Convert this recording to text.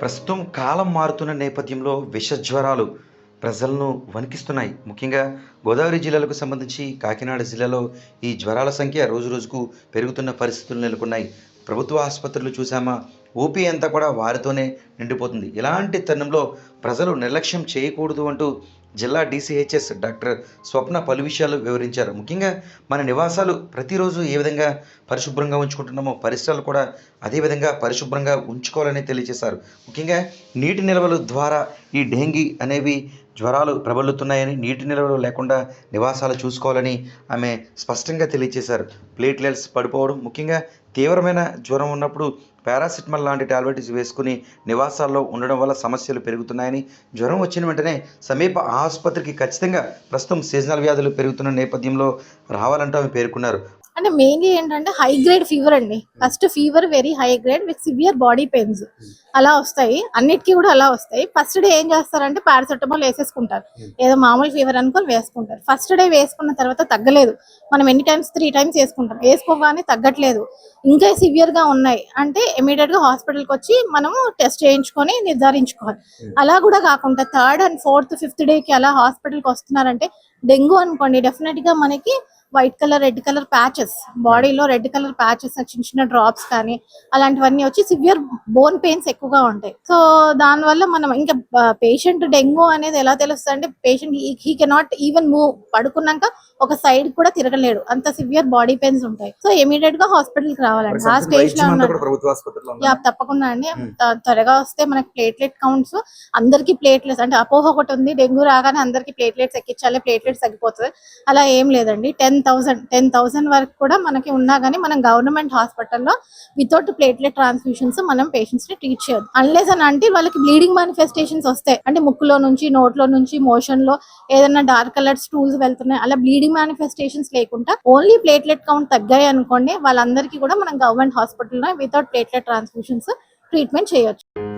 ప్రస్తుతం కాలం మారుతున్న నేపథ్యంలో విష జ్వరాలు ప్రజలను వణికిస్తున్నాయి. ముఖ్యంగా గోదావరి జిల్లాలకు సంబంధించి కాకినాడ జిల్లాలో ఈ జ్వరాల సంఖ్య రోజు రోజుకు పెరుగుతున్న పరిస్థితులు నెలకొన్నాయి. ప్రభుత్వ ఆసుపత్రులు చూసామా ఓపీ అంతా కూడా వారితోనే నిండిపోతుంది. ఇలాంటి తరుణంలో ప్రజలు నిర్లక్ష్యం చేయకూడదు అంటూ జిల్లా డీసీహెచ్ఎస్ డాక్టర్ స్వప్న పలు విషయాలు వివరించారు. ముఖ్యంగా మన నివాసాలు ప్రతిరోజు ఏ విధంగా పరిశుభ్రంగా ఉంచుకుంటున్నామో పరిసరాలు కూడా అదే విధంగా పరిశుభ్రంగా ఉంచుకోవాలని తెలియజేశారు. ముఖ్యంగా నీటి నిల్వలు ద్వారా ఈ డెంగీ అనేవి జ్వరాలు ప్రబలుతున్నాయని నీటి నిల్వలు లేకుండా నివాసాలు చూసుకోవాలని ఆమె స్పష్టంగా తెలియజేశారు. ప్లేట్లెట్స్ పడిపోవడం ముఖ్యంగా తీవ్రమైన జ్వరం ఉన్నప్పుడు పారాసిటమాల్ లాంటి టాబ్లెట్స్ వేసుకుని నివాసాల్లో ఉండడం వల్ల సమస్యలు పెరుగుతున్నాయని జ్వరం వచ్చిన వెంటనే సమీప ఆసుపత్రికి ఖచ్చితంగా ప్రస్తుతం సీజనల్ వ్యాధులు పెరుగుతున్న నేపథ్యంలో రావాలంటూ ఆమె పేర్కొన్నారు. అంటే మెయిన్లీ ఏంటంటే హై గ్రేడ్ ఫీవర్ అండి. First fever very high grade with severe body pains అలా వస్తాయి. అన్నిటికీ కూడా అలా వస్తాయి. ఫస్ట్ డే ఏం చేస్తారంటే పారాసెటమాల్ వేసేసుకుంటారు. ఏదో మామూలు ఫీవర్ అనుకొని వేసుకుంటారు. ఫస్ట్ డే వేసుకున్న తర్వాత తగ్గలేదు. మనం ఎన్ని టైమ్స్ త్రీ టైమ్స్ వేసుకుంటాం. వేసుకోగానే తగ్గట్లేదు. ఇంకా సివియర్గా ఉన్నాయి. అంటే ఇమీడియట్గా హాస్పిటల్కి వచ్చి మనము టెస్ట్ చేయించుకొని నిర్ధారించుకోవాలి. అలా కూడా కాకుండా థర్డ్ అండ్ ఫోర్త్ ఫిఫ్త్ డేకి అలా హాస్పిటల్కి వస్తున్నారంటే డెంగ్యూ అనుకోండి డెఫినెట్గా మనకి white colour red colour patches. బాడీలో రెడ్ కలర్ ప్యాచెస్ చిన్న చిన్న డ్రాప్స్ కానీ అలాంటివన్నీ వచ్చి సివియర్ బోన్ పెయిన్స్ ఎక్కువగా ఉంటాయి. సో దానివల్ల మనం ఇంకా పేషెంట్ డెంగ్యూ అనేది ఎలా తెలుస్తుంది అంటే patient he cannot even move పడుకున్నాక ఒక సైడ్ కూడా తిరగలేడు. అంత సివియర్ బాడీ పెయిన్స్ ఉంటాయి. సో ఇమీడియట్గా హాస్పిటల్కి రావాలండి. ఆ స్టేజ్లో ఉన్నాడు తప్పకుండా అండి. త్వరగా వస్తే మనకి ప్లేట్లెట్ కౌంట్స్ అందరికి ప్లేట్లెట్స్ అంటే అపోహ ఒకటి ఉంది. డెంగ్యూ రాగానే అందరికి ప్లేట్లెట్స్ ఎక్కించాలి. ప్లేట్లెట్స్ తగ్గిపోతుంది. అలా ఏం లేదండి. టెన్ థౌసండ్ టెన్ థౌసండ్ వరకు కూడా మనకి ఉన్నా కానీ మనం గవర్నమెంట్ హాస్పిటల్లో వితౌట్ ప్లేట్లెట్ ట్రాన్స్ఫ్యూషన్స్ మనం పేషెంట్స్ని ట్రీట్ చేయదు అన్లెస్ అని అంటే వాళ్ళకి బ్లీడింగ్ మానిఫెస్టేషన్స్ వస్తాయి. అంటే ముక్కులో నుంచి నోట్లో నుంచి మోషన్లో ఏదైనా డార్క్ కలర్ స్టూల్స్ వెళ్తున్నాయి. అలా బ్లీడింగ్ మానిఫెస్టేషన్స్ లేకుండా ఓన్లీ ప్లేట్లెట్ కౌంట్ తగ్గాయి అనుకోండి వాళ్ళందరికీ కూడా మనం గవర్నమెంట్ హాస్పిటల్లో వితౌట్ ప్లేట్లెట్ ట్రాన్స్ఫ్యూషన్స్ ట్రీట్మెంట్ చేయొచ్చు.